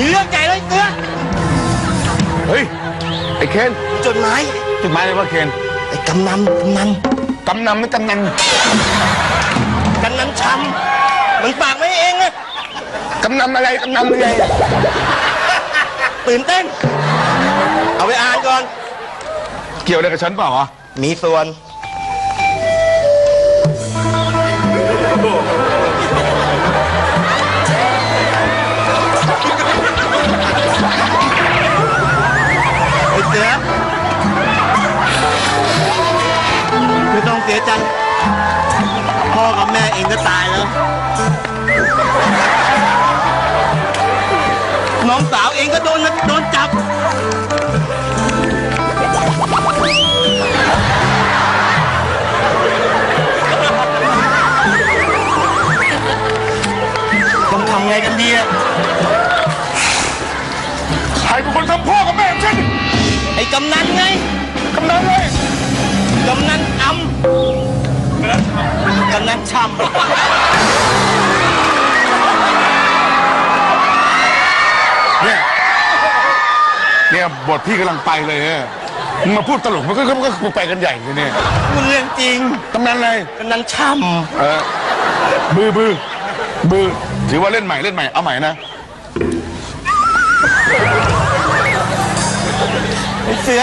มีเรื่องใหญ่เลยเสือเฮ้ย ไอ้เคนจดหมายจุดหมายเลยว่าเคนไอ้กำนันกำนันกำนำไม่กำนันกำนันช้ำมันปากไม่เองอะกำนำอะไรกำนำอะไรตื่นเต้น เอาไปอ่านก่อน เกี่ยวอะไรกับฉันเปล่าวะมีส่วน ไม่ต้องเสียใจพ่อกับแม่เองก็ตายแล้ว น้องสาวเองก็โดนโดนจับ ต้องทำไงกันดีอะใครเป็นคนทำพ่อกับแม่ของฉันไอ้กำนันไง กำนันเลย กำนันอำ กำนันช้ำเนี่ยเนี่ยบทพี่กำลังไปเลยเนี่ยมึงมาพูดตลกมันก็ก็ก็ไปกันใหญ่เลยเนี่ยมันเรื่องจริงกำนันเลยกำนันช้เออบือบือบือถือว่าเล่นใหม่เล่นใหม่เอาใหม่นะำไอ้เสือ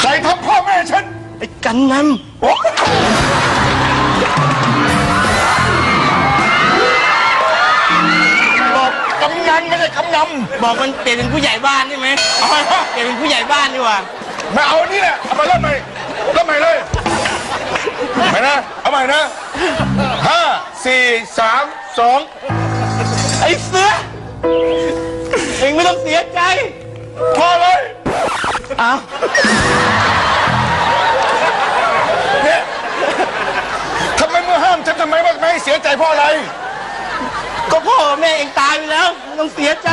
ใครทำพ่อแม่ฉัน ไอ้กำนันโอ้ ม่ใช่กำนำบอกมันเปลี่ยนเป็นผู้ใหญ่บ้านได้ไหมเอาไปวะเปลี่ยนเป็นผู้ใหญ่บ้านดีกว่า มาเอาอันนี้แหละเอามาเล่นใหม่เล่นใหม่เลยใหม่นะเอาใหม่นะห้าสี่สามสองไอ้เสือเองไม่ต้องเสียใจ พอเลยอ้าวเนี่ยทำไมเมื่อห้ามฉันทำไมว่าไม่ให้เสียใจเพราะอะไร ก็พ่อกับแม่เองตายไปแล้วไม่ต้องเสียใจ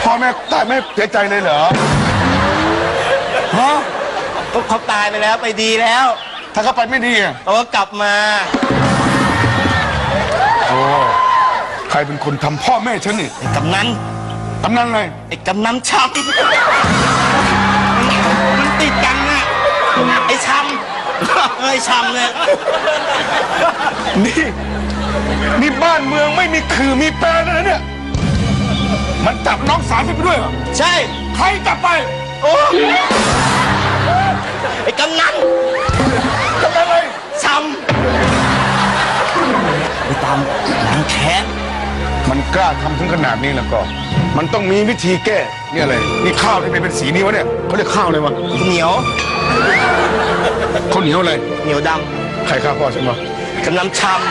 พ่อแม่ตายไม่เสียใจเลยเหรอฮะก็เขาตายไปแล้วไปดีแล้วถ้าเขาไปไม่ดีอะเขาก็กลับมาโอ้ใครเป็นคนทำพ่อแม่ฉันนี่ไอ้กำนันกำนันเลย ไอ้กำนันช้ำมันติดกันนะ ไอ้ช้ำไอ้ช้ำเนี่ยนี่นี่บ้านเมืองไม่มีคือมีแปรนะเนี่ย มันจับน้องสาวฉันไปด้วยเหรอ ใช่ ใครจับไป โอ้ไอ้กำนันกำนันเลยช้ำไปตามล้างแค้นมันกล้าทำถึงขนาดนี้แล้วก็ มันต้องมีวิธีแก้เนี่ยอะไรนี่ข้าวที่เป็นสีนี้วะเนี่ยเขาเรียกข้าวอะไรวะเหนียวข้าวเหนียวอะไรเหนียวดใครฆ่าพ่อฉันวะำกำนันช้ำ